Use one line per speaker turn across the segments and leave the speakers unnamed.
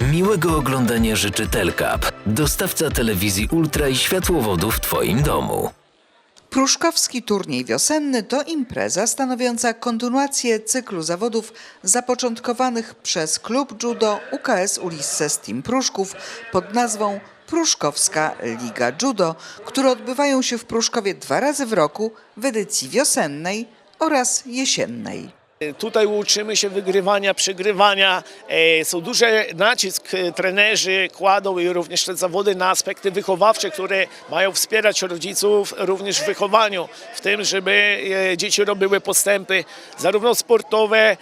Miłego oglądania życzy Telkap, dostawca telewizji Ultra i światłowodów w Twoim domu.
Pruszkowski turniej wiosenny to impreza stanowiąca kontynuację cyklu zawodów zapoczątkowanych przez klub judo UKS Ulisse Steam Pruszków pod nazwą Pruszkowska Liga Judo, które odbywają się w Pruszkowie dwa razy w roku w edycji wiosennej oraz jesiennej.
Tutaj uczymy się wygrywania, przegrywania. E, Są duży nacisk e, trenerzy kładą i również te zawody na aspekty wychowawcze, które mają wspierać rodziców również w wychowaniu, w tym, żeby e, dzieci robiły postępy zarówno sportowe,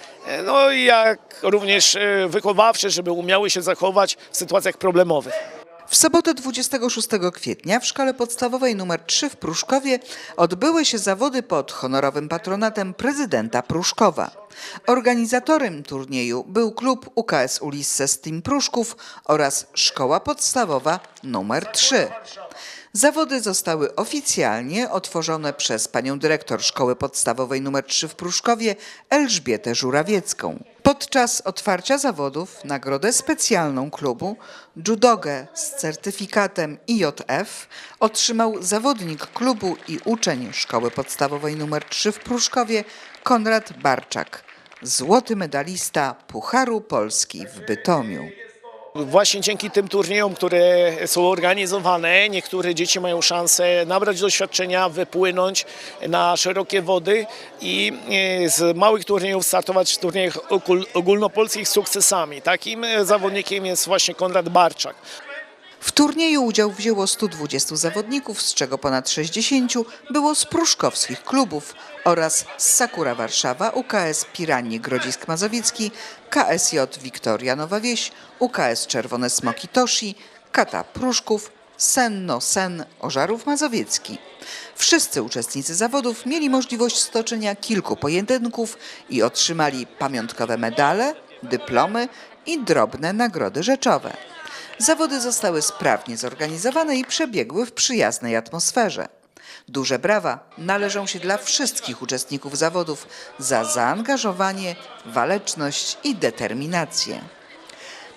no i jak również wychowawcze, żeby umiały się zachować w sytuacjach problemowych.
W sobotę 26 kwietnia w szkole podstawowej nr 3 w Pruszkowie odbyły się zawody pod honorowym patronatem prezydenta Pruszkowa. Organizatorem turnieju był klub UKS Ulisse Steam Pruszków oraz szkoła podstawowa nr 3. Zawody zostały oficjalnie otworzone przez panią dyrektor Szkoły Podstawowej nr 3 w Pruszkowie Elżbietę Żurawiecką. Podczas otwarcia zawodów nagrodę specjalną klubu judogę z certyfikatem IJF otrzymał zawodnik klubu i uczeń Szkoły Podstawowej nr 3 w Pruszkowie Konrad Barczak, złoty medalista Pucharu Polski w Bytomiu.
Właśnie dzięki tym turniejom, które są organizowane, niektóre dzieci mają szansę nabrać doświadczenia, wypłynąć na szerokie wody i e, z małych turniejów startować w turniejach ogól- ogólnopolskich z sukcesami. Takim zawodnikiem jest właśnie Konrad Barczak.
W turnieju udział wzięło 120 zawodników, z czego ponad 60 było z pruszkowskich klubów oraz z Sakura Warszawa, UKS Piranie Grodzisk Mazowiecki, KSJ Wiktoria Nowa Wieś, UKS Czerwone Smoki Toshi, Kata Pruszków, Senno Sen Ożarów Mazowiecki. Wszyscy uczestnicy zawodów mieli możliwość stoczenia kilku pojedynków i otrzymali pamiątkowe medale, dyplomy i drobne nagrody rzeczowe. Zawody zostały sprawnie zorganizowane i przebiegły w przyjaznej atmosferze. Duże brawa należą się dla wszystkich uczestników zawodów za zaangażowanie, waleczność i determinację.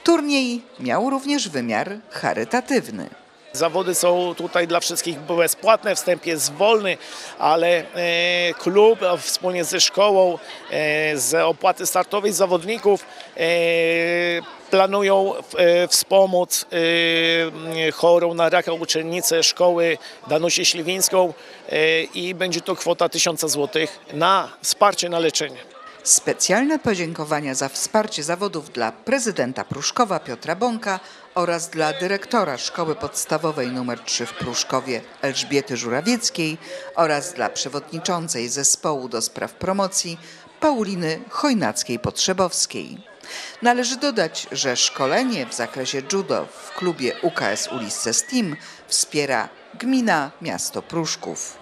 Turniej miał również wymiar charytatywny.
Zawody są tutaj dla wszystkich bezpłatne, wstęp jest wolny, ale e, klub e, wspólnie ze szkołą, e, z opłaty startowej zawodników planują e, wspomóc e, chorą na raka uczennicę szkoły Danusię Śliwińską e, i będzie to kwota 1000 zł na wsparcie na leczenie.
Specjalne podziękowania za wsparcie zawodów dla prezydenta Pruszkowa Piotra Bąka oraz dla dyrektora Szkoły Podstawowej nr 3 w Pruszkowie Elżbiety Żurawieckiej oraz dla przewodniczącej zespołu do spraw promocji Pauliny Chojnackiej-Potrzebowskiej. Należy dodać, że szkolenie w zakresie judo w klubie UKS Ulisse Steam wspiera gmina Miasto Pruszków.